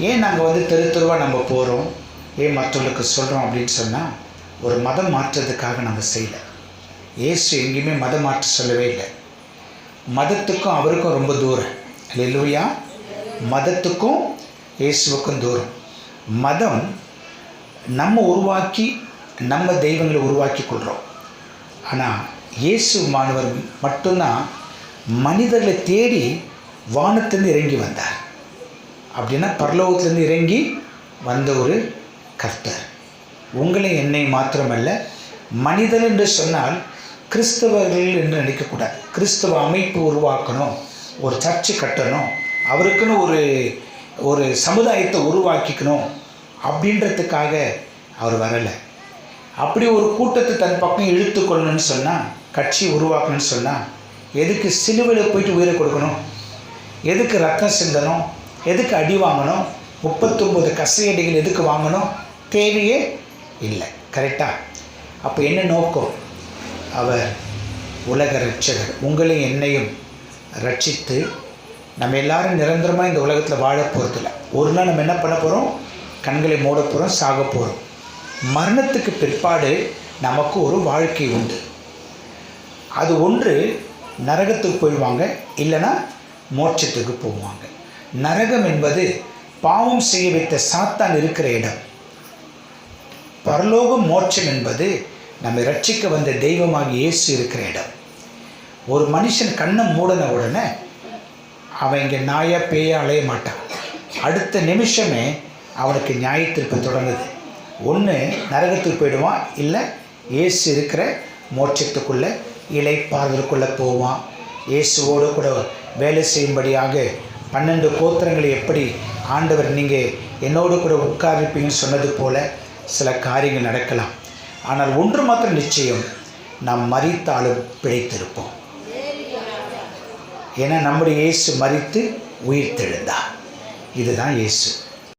ஏன் நாங்கள் வந்து தெரு தெருவாக நம்ம போகிறோம் ஏன் மற்றவர்களுக்கு சொல்கிறோம் அப்படின்னு சொன்னால் ஒரு மதம் மாற்றுறதுக்காக நம்ம செய்யலை. இயேசு எங்கேயுமே மதம் மாற்ற சொல்லவே இல்லை. மதத்துக்கும் அவருக்கும் ரொம்ப தூரம். இல்லையா மதத்துக்கும் இயேசுவுக்கும் தூரம். மதம் நம்ம உருவாக்கி நம்ம தெய்வங்களை உருவாக்கி கொள்கிறோம் ஆனால் இயேசு மாணவர் மட்டும்தான் மனிதர்களை தேடி வானத்திலிருந்து இறங்கி வந்தார். அப்படின்னா பரலோகத்திலேருந்து இறங்கி வந்த ஒரு கர்த்தர். உங்களை என்னை மாத்திரமல்ல மனிதர் என்று சொன்னால் கிறிஸ்தவர்கள் என்று நினைக்கக்கூடாது. கிறிஸ்தவ அமைப்பு உருவாக்கணும் ஒரு சர்ச்சு கட்டணும் அவருக்குன்னு ஒரு ஒரு சமுதாயத்தை உருவாக்கிக்கணும் அப்படின்றதுக்காக அவர் வரலை. அப்படி ஒரு கூட்டத்தை தன் பக்கம் இழுத்துக்கொள்ளணும்னு சொன்னால் கட்சி உருவாக்கணும்னு சொன்னால் எதுக்கு சிலுவையில் போயிட்டு உயிரை கொடுக்கணும்? எதுக்கு ரத்தம் சிந்தணும்? எதுக்கு அடி வாங்கணும்? முப்பத்தொம்போது கசையடிகள் எதுக்கு வாங்கணும்? தேவையே இல்லை. கரெக்டாக அப்போ என்ன நோக்கம்? அவர் உலக ரட்சகர் உங்களையும் என்னையும் ரட்சித்து நம்ம எல்லாரும் நிரந்தரமாக இந்த உலகத்தில் வாழ போகிறதில்ல ஒரு நாள் நம்ம என்ன பண்ண போகிறோம் கண்களை மூட போகிறோம் சாக போகிறோம் மரணத்துக்கு பிற்பாடு நமக்கு ஒரு வாழ்க்கை உண்டு. அது ஒன்று நரகத்துக்கு போயிடுவாங்க. இல்லைன்னா மோட்சத்துக்கு போவாங்க. நரகம் என்பது பாவம் செய்ய வைத்த சாத்தான் இருக்கிற இடம். பரலோக மோட்சம் என்பது நம்மை ரட்சிக்க வந்த தெய்வமாக இயேசு இருக்கிற இடம். ஒரு மனுஷன் கண்ணை மூடின உடனே அவன் இங்கே நாயா பேயா அலைய மாட்டான். அடுத்த நிமிஷமே அவனுக்கு நியாயத்திற்கு தொடங்குது. ஒன்று நரகத்துக்கு போயிடுவான் இல்லை இயேசு இருக்கிற மோட்சத்துக்குள்ளே இலைப்பாறுதலுக்குள்ளே போவான். இயேசுவோடு கூட வேலை செய்யும்படியாக பன்னெண்டு கோத்திரங்களை எப்படி ஆண்டவர் நீங்கள் என்னோடு கூட உட்கார்ப்பீங்கன்னு சொன்னது போல சில காரியங்கள் நடக்கலாம். ஆனால் ஒன்று மாத்திரம் நிச்சயம் நாம் மறித்தாலும் பிழைத்திருப்போம். ஏன்னா நம்முடைய இயேசு மறித்து உயிர்த்தெழுந்தார். இதுதான் இயேசு.